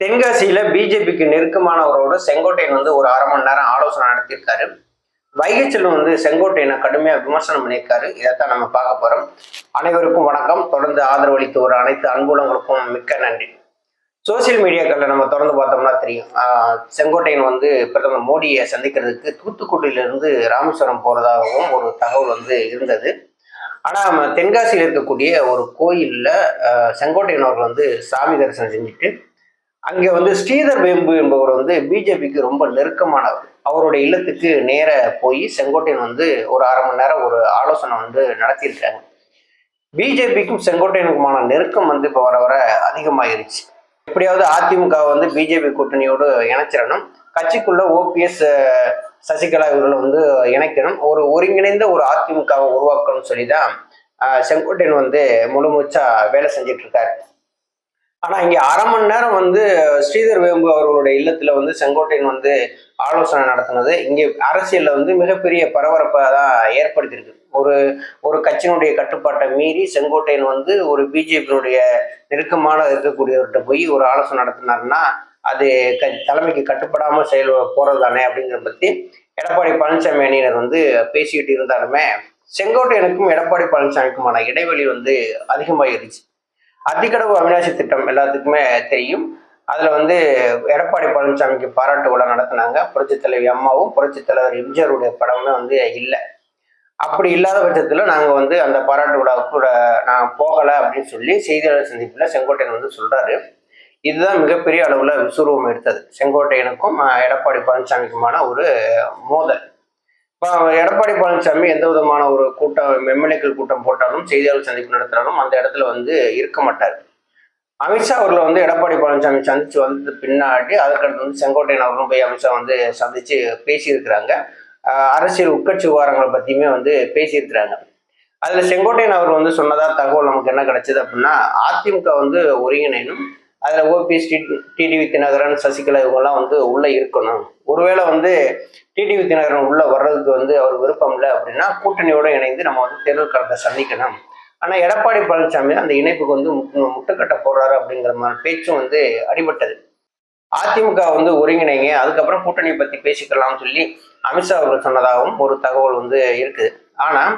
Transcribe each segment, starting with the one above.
தென்காசியில பிஜேபிக்கு நெருக்கமானவரோடு செங்கோட்டையன் வந்து ஒரு அரை மணி நேரம் ஆலோசனை நடத்தியிருக்காரு. வைகை வந்து செங்கோட்டையனை கடுமையாக விமர்சனம் பண்ணியிருக்காரு. இதைத்தான் நம்ம பார்க்க போறோம். அனைவருக்கும் வணக்கம். தொடர்ந்து ஆதரவு அளித்து வர அனைத்து அன்புலங்களுக்கும் மிக்க நன்றி. சோசியல் மீடியாக்களில் நம்ம தொடர்ந்து பார்த்தோம்னா தெரியும். செங்கோட்டையன் வந்து பிரதமர் மோடியை சந்திக்கிறதுக்கு தூத்துக்குடியிலிருந்து ராமேஸ்வரம் போறதாகவும் ஒரு தகவல் வந்து இருந்தது. ஆனால் நம்ம தென்காசியில் இருக்கக்கூடிய ஒரு கோயிலில் செங்கோட்டையன் அவர்கள் வந்து சாமி தரிசனம் செஞ்சுட்டு அங்கே வந்து ஸ்ரீதர் வேம்பு என்பவர் வந்து பிஜேபிக்கு ரொம்ப நெருக்கமானவர். அவருடைய இல்லத்துக்கு நேர போய் செங்கோட்டையன் வந்து ஒரு அரை மணி நேரம் ஒரு ஆலோசனை வந்து நடத்தியிருக்காங்க பிஜேபிக்கும் செங்கோட்டையனுக்குமான நெருக்கம் வந்து இப்போ வர வர அதிகமாகிருச்சு எப்படியாவது அதிமுக வந்து பிஜேபி கூட்டணியோடு இணைச்சிடணும். கட்சிக்குள்ள ஓபிஎஸ் சசிகலா இவர்களை வந்து இணைக்கணும். ஒரு ஒருங்கிணைந்த ஒரு அதிமுகவை உருவாக்கணும்னு சொல்லி தான் செங்கோட்டையன் வந்து முழுமூச்சா வேலை செஞ்சிட்டு இருக்காரு. ஆனா இங்க அரை மணி நேரம் வந்து ஸ்ரீதர் வேம்பு அவர்களுடைய இல்லத்துல வந்து செங்கோட்டையன் வந்து ஆலோசனை நடத்தினது. இங்கே அரசியல்ல வந்து மிகப்பெரிய பரபரப்பை தான் ஏற்படுத்தியிருக்கு. ஒரு ஒரு கட்சியினுடைய கட்டுப்பாட்டை மீறி செங்கோட்டையன் வந்து ஒரு பிஜேபியினுடைய நெருக்கமான இருக்கக்கூடியவர்கிட்ட போய் ஒரு ஆலோசனை நடத்தினாருன்னா அது க தலைமைக்கு கட்டுப்படாமல் செயல் போறது தானே அப்படிங்கிறத பத்தி எடப்பாடி பழனிசாமி அணியினர் வந்து பேசிக்கிட்டு இருந்தாலுமே செங்கோட்டையனுக்கும் எடப்பாடி பழனிசாமிக்குமான இடைவெளி வந்து அதிகமாகிருச்சு அத்திக்கடவு அவினாசி திட்டம் எல்லாத்துக்குமே தெரியும். அதில் வந்து எடப்பாடி பழனிசாமிக்கு பாராட்டு விழா நடத்தினாங்க. புரட்சித் தலைவி அம்மாவும் புரட்சித் தலைவர் எம்ஜிஆருடைய படமே வந்து இல்லை. அப்படி இல்லாத பட்சத்தில் நாங்கள் வந்து அந்த பாராட்டு விழாவுக்கு கூட நான் போகலை அப்படின்னு சொல்லி செய்தியாளர் சந்திப்பில் செங்கோட்டையன் வந்து சொல்கிறாரு இதுதான் மிகப்பெரிய அளவில் விசுரூபம் எடுத்தது. செங்கோட்டையனுக்கும் எடப்பாடி பழனிசாமிக்குமான ஒரு மோதல். எடப்பாடி பழனிசாமி எந்த விதமான ஒரு கூட்டம் எம்எல்ஏக்கள் கூட்டம் போட்டாலும் செய்தியாளர் சந்திப்பு நடத்தினாலும் அந்த இடத்துல வந்து இருக்க மாட்டார். அமித்ஷா அவர்களை வந்து எடப்பாடி பழனிசாமி சந்திச்சு வந்தது பின்னாடி அதற்கடுத்து வந்து செங்கோட்டையன் அவர்களும் போய் அமித்ஷா வந்து சந்திச்சு பேசியிருக்கிறாங்க. அரசியல் உட்கட்சி விவகாரங்களை பத்தியுமே வந்து பேசியிருக்கிறாங்க. அதுல செங்கோட்டையன் அவர் வந்து சொன்னதா தகவல் நமக்கு என்ன கிடைச்சது அப்படின்னா அதிமுக வந்து ஒருங்கிணைனும் அதுல ஓபிஎஸ் டிடிவி தினகரன் சசிகலா இவங்கெல்லாம் வந்து உள்ள இருக்கணும். ஒருவேளை வந்து டிடிவி தினகரன் உள்ள வர்றதுக்கு வந்து அவர் விருப்பம் இல்லை அப்படின்னா கூட்டணியோடு இணைந்து நம்ம வந்து தேர்தல் களத்தை சந்திக்கணும். ஆனால் எடப்பாடி பழனிசாமி அந்த இணைப்புக்கு வந்து முட்டுக்கட்ட போடுறாரு அப்படிங்கிற மாதிரி பேச்சும் வந்து அடிபட்டது. அதிமுக வந்து ஒருங்கிணைங்க அதுக்கப்புறம் கூட்டணி பற்றி பேசிக்கலாம்னு சொல்லி அமித்ஷா அவர்கள் சொன்னதாகவும் ஒரு தகவல் வந்து இருக்குது. ஆனால்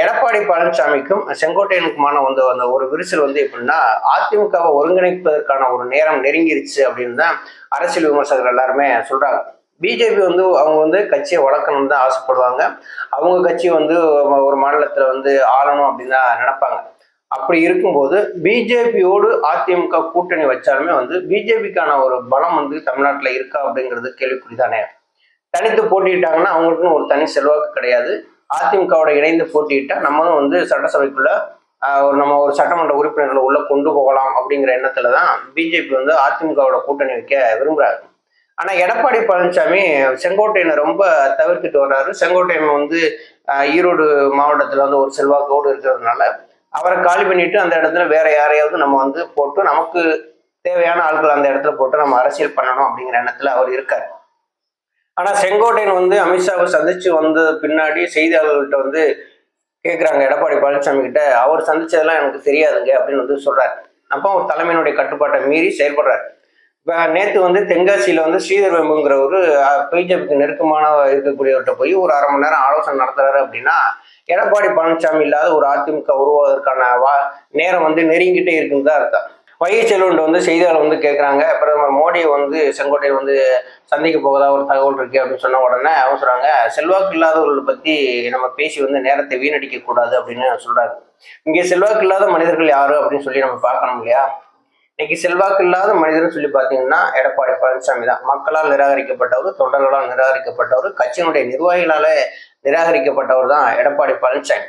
எடப்பாடி பழனிசாமிக்கும் செங்கோட்டையனுக்குமான வந்து அந்த ஒரு விரிசல் வந்து எப்படின்னா அதிமுகவை ஒருங்கிணைப்பதற்கான ஒரு நேரம் நெருங்கிருச்சு அப்படின்னு தான் அரசியல் விமர்சகர்கள் எல்லாருமே சொல்கிறாங்க பிஜேபி வந்து அவங்க வந்து கட்சியை வளர்க்கணும்னு தான் ஆசைப்படுவாங்க. அவங்க கட்சி வந்து ஒரு மாநிலத்தில் வந்து ஆளணும் அப்படின்னு தான் நினைப்பாங்க. அப்படி இருக்கும்போது பிஜேபியோடு அதிமுக கூட்டணி வச்சாலுமே வந்து பிஜேபிக்கான ஒரு பலம் வந்து தமிழ்நாட்டில் இருக்கா அப்படிங்கிறது கேள்விக்குறிதானே தனித்து போட்டியிட்டாங்கன்னா அவங்களுக்குன்னு ஒரு தனி செல்வாக்கு கிடையாது. அதிமுகவோட இணைந்து போட்டியிட்டா நம்மளும் வந்து சட்டசபைக்குள்ள ஒரு நம்ம ஒரு சட்டமன்ற உறுப்பினர்களை உள்ள கொண்டு போகலாம் அப்படிங்கிற எண்ணத்துல தான் பிஜேபி வந்து அதிமுகவோட கூட்டணி வைக்க விரும்புறாரு. ஆனா எடப்பாடி பழனிசாமி செங்கோட்டையனை ரொம்ப தவிர்த்துட்டு வர்றாரு. செங்கோட்டையன் வந்து ஈரோடு மாவட்டத்துல வந்து ஒரு செல்வாக்கோடு இருக்கிறதுனால அவரை காலி பண்ணிட்டு அந்த இடத்துல வேற யாரையாவது நம்ம வந்து போட்டு நமக்கு தேவையான ஆட்கள் அந்த இடத்துல போட்டு நம்ம அரசியல் பண்ணணும் அப்படிங்கிற எண்ணத்துல அவர் இருக்கார். ஆனா செங்கோட்டையன் வந்து அமித்ஷாவை சந்திச்சு வந்த பின்னாடி செய்தியாளர்கள்ட்ட வந்து கேட்குறாங்க எடப்பாடி பழனிசாமி கிட்ட அவர் சந்திச்சதெல்லாம் எனக்கு தெரியாதுங்க அப்படின்னு வந்து சொல்றாரு. அப்போ அவர் தலைமையினுடைய கட்டுப்பாட்டை மீறி செயல்படுறாரு. நேற்று வந்து தென்காசியில் வந்து ஸ்ரீதர் வெம்புங்கிற ஒரு பிஜேபிக்கு நெருக்கமான இருக்கக்கூடியவர்கிட்ட போய் ஒரு அரை மணி நேரம் ஆலோசனை நடத்துறாரு அப்படின்னா எடப்பாடி பழனிசாமி இல்லாத ஒரு அதிமுக உருவாவதற்கான வா நேரம் வந்து நெருங்கிட்டே இருக்குன்னு தான் அர்த்தம் வைகை செல்வன் வந்து செய்தியாளர் வந்து கேட்குறாங்க பிரதமர் மோடியை வந்து செங்கோட்டை வந்து சந்திக்க போவதா ஒரு தகவல் இருக்கு அப்படின்னு சொன்ன உடனே அவங்க சொல்கிறாங்க செல்வாக்கு இல்லாதவர்களை பற்றி நம்ம பேசி வந்து நேரத்தை வீணடிக்க கூடாது அப்படின்னு சொல்கிறாங்க இங்கே செல்வாக்கு இல்லாத மனிதர்கள் யாரு அப்படின்னு சொல்லி நம்ம பார்க்கணும் இல்லையா? இன்னைக்கு செல்வாக்கு இல்லாத மனிதர்னு சொல்லி பார்த்தீங்கன்னா எடப்பாடி பழனிசாமி தான். மக்களால் நிராகரிக்கப்பட்டவர் தொண்டர்களால் நிராகரிக்கப்பட்டவர் கட்சியினுடைய நிர்வாகிகளால நிராகரிக்கப்பட்டவர் தான் எடப்பாடி பழனிசாமி.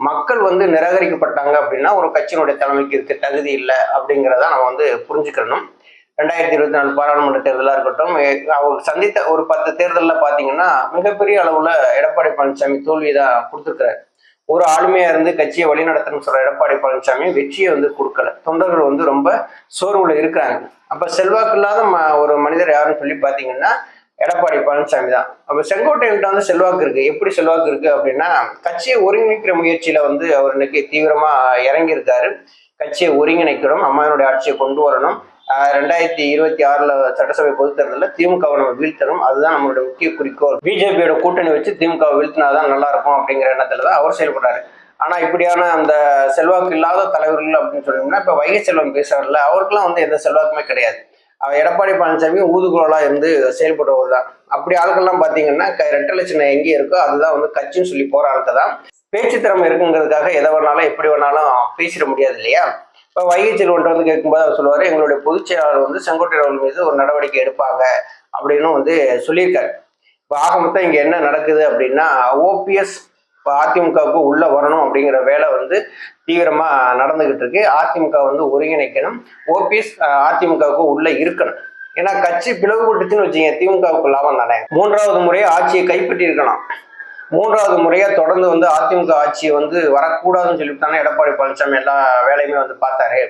மக்கள் வந்து நிராகரிக்கப்பட்டாங்க அப்படின்னா ஒரு கட்சியினுடைய தலைமைக்கு இருக்க தகுதி இல்லை அப்படிங்கிறத நம்ம வந்து புரிஞ்சுக்கணும். ரெண்டாயிரத்தி இருபத்தி நாலு பாராளுமன்ற தேர்தலாக இருக்கட்டும் அவர் சந்தித்த ஒரு பத்து தேர்தலில் பார்த்தீங்கன்னா மிகப்பெரிய அளவில் எடப்பாடி பழனிசாமி தோல்வியை தான் கொடுத்துருக்கிறார். ஒரு ஆளுமையா இருந்து கட்சியை வழிநடத்தணும்னு சொல்ற எடப்பாடி பழனிசாமி வெற்றியை வந்து கொடுக்கல. தொண்டர்கள் வந்து ரொம்ப சோர்வுல இருக்கிறாங்க. அப்ப செல்வாக்கு இல்லாத ம- ஒரு மனிதர் யாருன்னு சொல்லி பாத்தீங்கன்னா எடப்பாடி பழனிசாமி தான். அப்ப செங்கோட்டையன்ட்ட வந்து செல்வாக்கு இருக்கு. எப்படி செல்வாக்கு இருக்கு அப்படின்னா கட்சியை ஒருங்கிணைக்கிற முயற்சியில வந்து அவர் இன்னைக்கு தீவிரமா இறங்கியிருக்காரு. கட்சியை ஒருங்கிணைக்கணும் அம்மாவினுடைய ஆட்சியை கொண்டு வரணும். ரெண்டாயிரத்தி இருபத்தி ஆறுல சட்டசபை பொதுத் தேர்தலில் திமுகவை நம்ம வீழ்த்தணும். அதுதான் நம்மளுடைய முக்கிய குறிக்கோள். பிஜேபியோட கூட்டணி வச்சு திமுகவை வீழ்த்தினாதான் நல்லா இருக்கும் அப்படிங்கிற எண்ணத்துல தான் அவர் செயல்படுறாரு. ஆனா இப்படியான அந்த செல்வாக்கு இல்லாத தலைவர்கள் அப்படின்னு சொன்னோம்னா இப்ப வைகை செல்வம் பேசுறாருல அவருக்குலாம் வந்து எந்த செல்வாக்குமே கிடையாது. அவர் எடப்பாடி பழனிசாமி ஊதுகுழலா இருந்து செயல்படுவது தான். அப்படி ஆட்கள்லாம் பாத்தீங்கன்னா க- ரெட்டை லட்சணம் எங்கே இருக்கோ அதுதான் வந்து கட்சின்னு சொல்லி போற ஆட்கள் தான். பேச்சு திறமை இருக்குங்கிறதுக்காக எதை வேணாலும் எப்படி வேணாலும் பேசிட முடியாது இல்லையா? இப்போ வைகை ஒன்று வந்து கேட்கும்போது அவர் சொல்லுவார் எங்களுடைய பொதுச் செயலாளர் வந்து செங்கோட்டை அவர்கள் மீது ஒரு நடவடிக்கை எடுப்பாங்க அப்படின்னு வந்து சொல்லியிருக்காரு. இப்போ ஆக மொத்தம் இங்கே என்ன நடக்குது அப்படின்னா ஓபிஎஸ் இப்போ அதிமுகவுக்கு உள்ளே வரணும் அப்படிங்கிற வேலை வந்து தீவிரமாக நடந்துக்கிட்டு இருக்கு. அதிமுக வந்து ஒருங்கிணைக்கணும். ஓபிஎஸ் அதிமுகவுக்கு உள்ளே இருக்கணும். ஏன்னா கட்சி பிளவுபட்டுச்சுன்னு வச்சுங்க திமுகவுக்கு லாபம் தானே. மூன்றாவது முறையை ஆட்சியை கைப்பற்றி இருக்கணும் மூன்றாவது முறையா தொடர்ந்து வந்து அதிமுக ஆட்சி வந்து வரக்கூடாதுன்னு சொல்லிட்டு தானே எடப்பாடி பழனிசாமி எல்லா வேலையுமே வந்து பார்த்தாரு.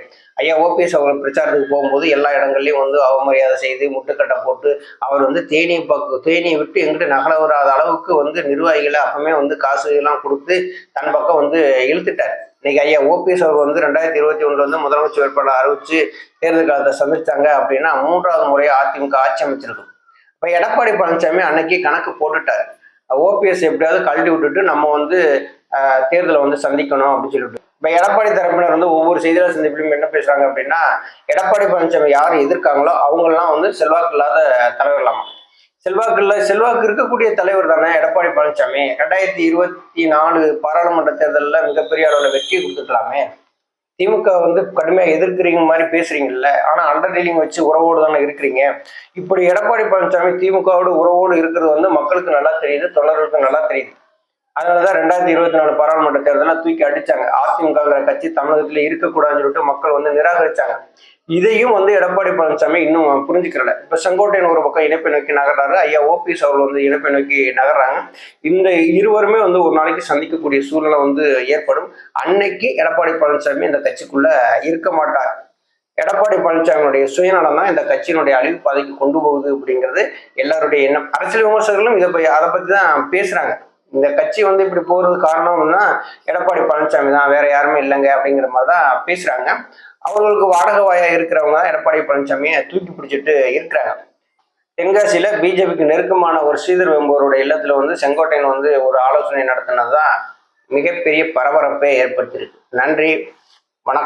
ஐயா ஓபிஎஸ் அவங்க பிரச்சாரத்துக்கு போகும்போது எல்லா இடங்கள்லையும் வந்து அவமரியாதை செய்து முட்டுக்கட்டை போட்டு அவர் வந்து தேனி பக்கு தேனியை விட்டு எங்கிட்ட நகல வராத அளவுக்கு வந்து நிர்வாகிகளை அப்பவுமே வந்து காசு எல்லாம் கொடுத்து தன் பக்கம் வந்து இழுத்துட்டார். இன்னைக்கு ஐயா ஓபிஎஸ் அவர் வந்து ரெண்டாயிரத்தி இருபத்தி ஒன்றுல வந்து முதலமைச்சர் வேட்பாளர் அறிவிச்சு தேர்தல் காலத்தை சந்திச்சாங்க அப்படின்னா மூன்றாவது முறையா அதிமுக ஆட்சி அமைச்சிருக்கும். இப்போ எடப்பாடி பழனிசாமி அன்னைக்கு கணக்கு போட்டுட்டார். ஓபிஎஸ் எப்படியாவது கழட்டி விட்டுட்டு நம்ம வந்து தேர்தலை வந்து சந்திக்கணும் அப்படின்னு சொல்லிட்டு. இப்போ எடப்பாடி தரப்பினர் வந்து ஒவ்வொரு செய்தியாளர் சந்திப்பிலும் என்ன பேசுறாங்க அப்படின்னா எடப்பாடி பழனிசாமி யார் எதிர்க்காங்களோ அவங்கெல்லாம் வந்து செல்வாக்கு இல்லாத தலைவர்களாமா? செல்வாக்கு இல்ல செல்வாக்கு இருக்கக்கூடிய தலைவர் தானே எடப்பாடி பழனிசாமி ரெண்டாயிரத்தி இருபத்தி நாலு பாராளுமன்ற தேர்தலில் மிகப்பெரிய அளவில் வெற்றி கொடுத்துக்கலாமே. திமுக வந்து கடுமையாக எதிர்க்கிறீங்க மாதிரி பேசுறீங்கல்ல. ஆனா அண்டர் டீலிங் வச்சு உறவோடு தானே இருக்கிறீங்க. இப்படி எடப்பாடி பழனிசாமி திமுகவோடு உறவோடு இருக்கிறது வந்து மக்களுக்கு நல்லா தெரியுது தொண்டர்களுக்கு நல்லா தெரியுது. அதனால தான் ரெண்டாயிரத்தி இருபத்தி நாலு பாராளுமன்ற தேர்தலில் தூக்கி அடிச்சாங்க. அதிமுகங்கிற கட்சி தமிழகத்துல இருக்கக்கூடாதுன்னு சொல்லிட்டு மக்கள் வந்து நிராகரிச்சாங்க. இதையும் வந்து எடப்பாடி பழனிசாமி இன்னும் புரிஞ்சுக்கிறல. இப்ப செங்கோட்டையன் ஒரு பக்கம் இணைப்பை நோக்கி நகர்றாரு. ஐயா ஓபிஎஸ் அவர்கள் வந்து இணைப்பை நோக்கி நகர்றாங்க. இந்த இருவருமே வந்து ஒரு நாளைக்கு சந்திக்கக்கூடிய சூழ்நிலை வந்து ஏற்படும். அன்னைக்கு எடப்பாடி பழனிசாமி இந்த கட்சிக்குள்ள இருக்க மாட்டார். எடப்பாடி பழனிசாமியுடைய சுயநலம் தான் இந்த கட்சியினுடைய அழிவு பாதைக்கு கொண்டு போகுது அப்படிங்கிறது எல்லாருடைய எண்ணம். அரசியல் விமர்சகர்களும் இதை அதை பத்தி தான் பேசுறாங்க. இந்த கட்சி வந்து இப்படி போறது காரணம்னா எடப்பாடி பழனிசாமி தான் வேற யாருமே இல்லைங்க அப்படிங்கிற மாதிரி தான் பேசுறாங்க. அவர்களுக்கு வாடகை வாயா இருக்கிறவங்க தான் எடப்பாடி பழனிசாமியை தூக்கி பிடிச்சிட்டு இருக்கிறாங்க. தென்காசியில பிஜேபிக்கு நெருக்கமான ஒரு ஸ்ரீதர் வெம்பூருடைய இல்லத்துல வந்து செங்கோட்டையன் வந்து ஒரு ஆலோசனை நடத்தினதுதான் மிகப்பெரிய பரபரப்பை ஏற்படுத்தியிருக்கு. நன்றி வணக்கம்.